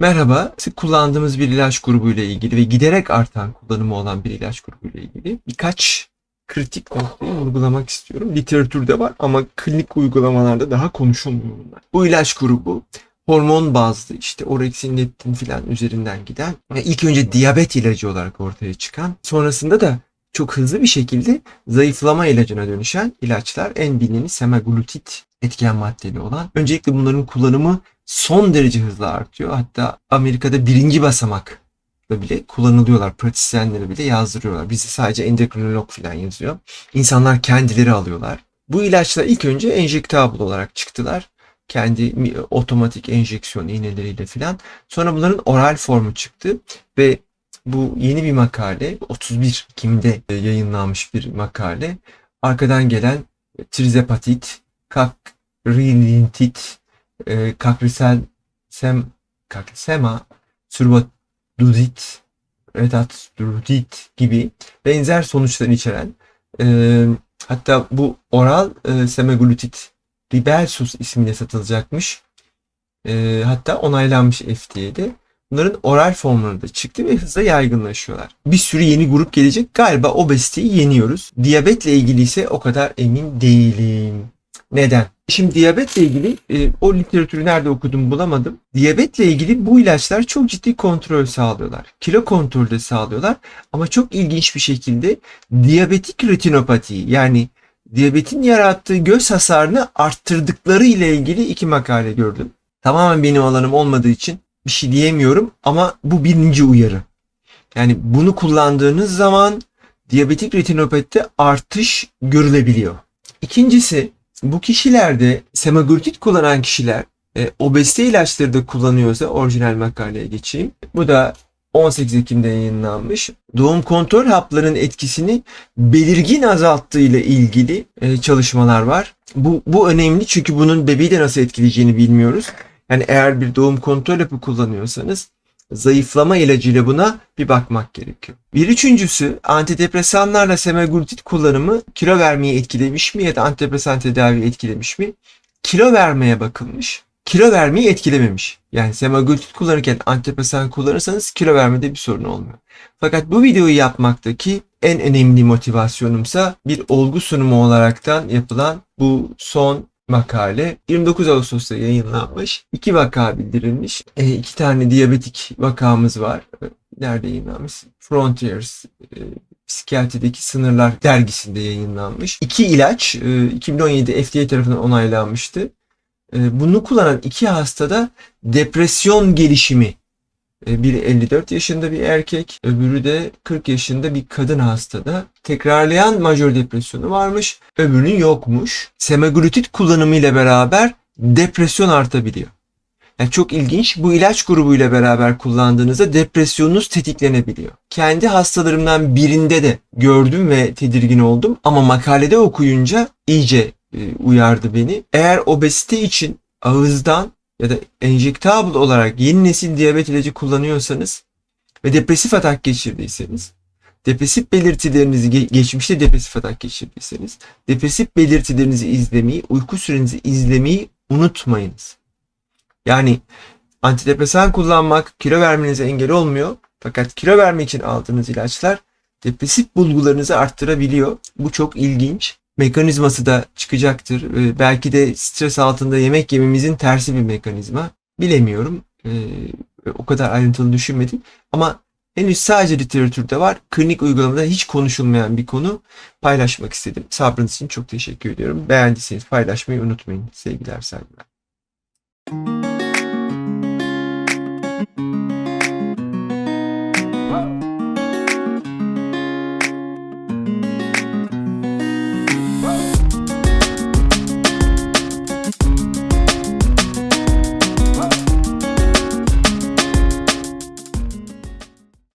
Merhaba, kullandığımız bir ilaç grubu ile ilgili ve giderek artan kullanımı olan bir ilaç grubu ile ilgili birkaç kritik noktayı vurgulamak istiyorum. Literatürde var ama klinik uygulamalarda daha konuşulmuyor bunlar. Bu ilaç grubu hormon bazlı işte oreksin, leptin filan üzerinden giden ve ilk önce diyabet ilacı olarak ortaya çıkan sonrasında da çok hızlı bir şekilde zayıflama ilacına dönüşen ilaçlar en bilineni semaglutid etken maddeli olan. Öncelikle bunların kullanımı son derece hızlı artıyor. Hatta Amerika'da birinci basamakta bile kullanılıyorlar. Pratisyenlere bile yazdırıyorlar. Bizi sadece endokrinolog falan yazıyor. İnsanlar kendileri alıyorlar. Bu ilaçlar ilk önce enjektable olarak çıktılar. Kendi otomatik enjeksiyon iğneleriyle filan. Sonra bunların oral formu çıktı ve bu yeni bir makale 31 Ekim'de e, yayınlanmış bir makale. Arkadan gelen trizepatit, kakrilintit, e, kakrisel sem, kakrisema, surbadudit, retatdudit gibi benzer sonuçlar içeren e, hatta bu oral e, semaglutid Ribelsus ismiyle satılacakmış. E, hatta onaylanmış FDA'de. Bunların oral formları da çıktı ve hızla yaygınlaşıyorlar. Bir sürü yeni grup gelecek. Galiba obeziteyi yeniyoruz. Diyabetle ilgili ise o kadar emin değilim. Neden? Şimdi diyabetle ilgili e, o literatürü nerede okudum bulamadım. Diyabetle ilgili bu ilaçlar çok ciddi kontrol sağlıyorlar. Kilo kontrolü de sağlıyorlar. Ama çok ilginç bir şekilde diyabetik retinopati yani diyabetin yarattığı göz hasarını arttırdıkları ile ilgili iki makale gördüm. Tamamen benim alanım olmadığı için bir şey diyemiyorum ama bu birinci uyarı. Yani bunu kullandığınız zaman diyabetik retinopatide artış görülebiliyor. İkincisi bu kişilerde semaglutid kullanan kişiler e, obezite ilaçları da kullanıyorsa orijinal makaleye geçeyim. Bu da 18 Ekim'de yayınlanmış. Doğum kontrol haplarının etkisini belirgin azalttığı ile ilgili e, çalışmalar var. Bu, bu önemli çünkü bunun bebeği de nasıl etkileyeceğini bilmiyoruz. Yani eğer bir doğum kontrol hapı kullanıyorsanız zayıflama ilacıyla buna bir bakmak gerekiyor. Bir üçüncüsü antidepresanlarla semaglutid kullanımı kilo vermeyi etkilemiş mi ya da antidepresan tedavi etkilemiş mi? Kilo vermeye bakılmış. Kilo vermeyi etkilememiş. Yani semaglutid kullanırken antidepresan kullanırsanız kilo vermede bir sorun olmuyor. Fakat bu videoyu yapmaktaki en önemli motivasyonumsa bir olgu sunumu olaraktan yapılan bu son makale 29 Ağustos'ta yayınlanmış. İki vaka bildirilmiş. E, iki tane diyabetik vakamız var. E, Nerede yayınlanmış? Frontiers e, Psikiyatrideki Sınırlar dergisinde yayınlanmış. İki ilaç e, 2017 FDA tarafından onaylanmıştı. E, bunu kullanan iki hastada depresyon gelişimi Biri 54 yaşında bir erkek, öbürü de 40 yaşında bir kadın hastada. Tekrarlayan majör depresyonu varmış, öbürünün yokmuş. Semaglutid kullanımıyla beraber depresyon artabiliyor. Yani çok ilginç. Bu ilaç grubuyla beraber kullandığınızda depresyonunuz tetiklenebiliyor. Kendi hastalarımdan birinde de gördüm ve tedirgin oldum ama makalede okuyunca iyice e, uyardı beni. Eğer obezite için ağızdan ya da enjektable olarak yeni nesil diyabet ilacı kullanıyorsanız ve depresif atak geçirdiyseniz, depresif belirtilerinizi ge- geçmişte depresif atak geçirdiyseniz, depresif belirtilerinizi izlemeyi, uyku sürenizi izlemeyi unutmayınız. Yani antidepresan kullanmak kilo vermenize engel olmuyor. Fakat kilo vermek için aldığınız ilaçlar depresif bulgularınızı arttırabiliyor. Bu çok ilginç. Mekanizması da çıkacaktır. Ee, belki de stres altında yemek yememizin tersi bir mekanizma. Bilemiyorum. Ee, o kadar ayrıntılı düşünmedim. Ama henüz sadece literatürde var. Klinik uygulamada hiç konuşulmayan bir konu paylaşmak istedim. Sabrınız için çok teşekkür ediyorum. Beğendiyseniz paylaşmayı unutmayın. Sevgiler, saygılar.